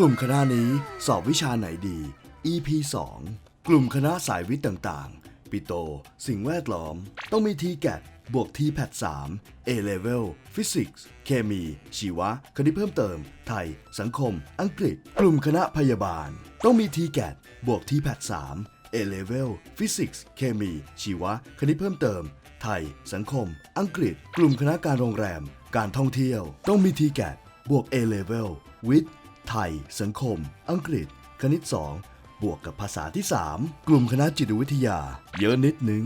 กลุ่มคณะนี้สอบวิชาไหนดี EP 2 กลุ่มคณะสายวิทย์ต่างๆ ปิโต สิ่งแวดล้อม ต้องมี t g a t บวก t p a t 3 A Level ฟิสิกส์ เคมี ชีวะ คณิตเพิ่มเติม ไทย สังคม อังกฤษ กลุ่มคณะพยาบาล ต้องมี t g a t บวก t p a t 3 A Level ฟิสิกส์ เคมี ชีวะ คณิตเพิ่มเติม ไทย สังคม อังกฤษ กลุ่มคณะการโรงแรม การท่องเที่ยว ต้องมี t g a t บวก A Level วิทย์ ไทย สังคม อังกฤษ คณิต 2 บวกกับภาษาที่ 3 กลุ่มคณะจิตวิทยา เยอะนิดนึง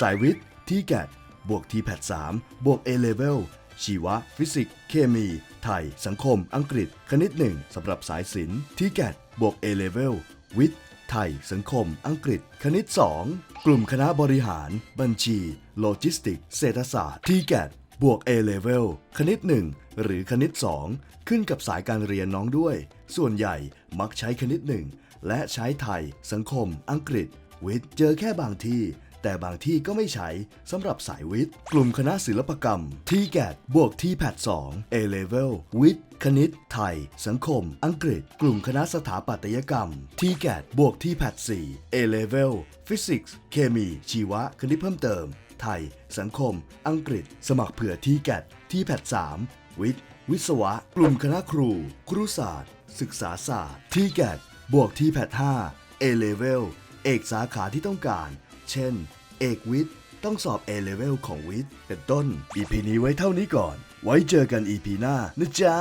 สายวิทย์ t g a t บวก t p a t 3บวก A Level ชีวะ ฟิสิกส์ เคมี ไทย สังคม อังกฤษ คณิต 1สำหรับสายศิลป์ t g a t บวก A Level วิทย์ไทย สังคม อังกฤษ คณิต 2 กลุ่มคณะบริหาร บัญชี โลจิสติก เศรษฐศาสตร์ t g a t บวก A Level คณิต 1 หรือคณิต 2 ขึ้นกับสายการเรียนน้องด้วย ส่วนใหญ่มักใช้คณิต 1 และใช้ไทย สังคม อังกฤษ วิทย์ เจอแค่บางที่ แต่บางที่ก็ไม่ใช้สำหรับสายวิทย์ กลุ่มคณะศิลปกรรม t g a t บวก t p a t 2 A Level วิทย์ คณิต ไทย สังคม อังกฤษ กลุ่มคณะสถาปัตยกรรม t g a t บวก t p a t 4 A Level ฟิสิกส์ เคมี ชีวะ คณิตเพิ่มเติม ไทย สังคม อังกฤษ สมัครเผื่อ t g a t t p a t 3วิทย์ วิศวะ กลุ่มคณะครู ครุศาสตร์ ศึกษาศาสตร์ t g a t บวก t p a t 5 A Level เอกสาขาที่ต้องการ เช่น เอกวิทย์ ต้องสอบ A Level ของวิทย์ เป็นต้น EP นี้ไว้เท่านี้ก่อน ไว้เจอกัน EP หน้านะจ๊ะ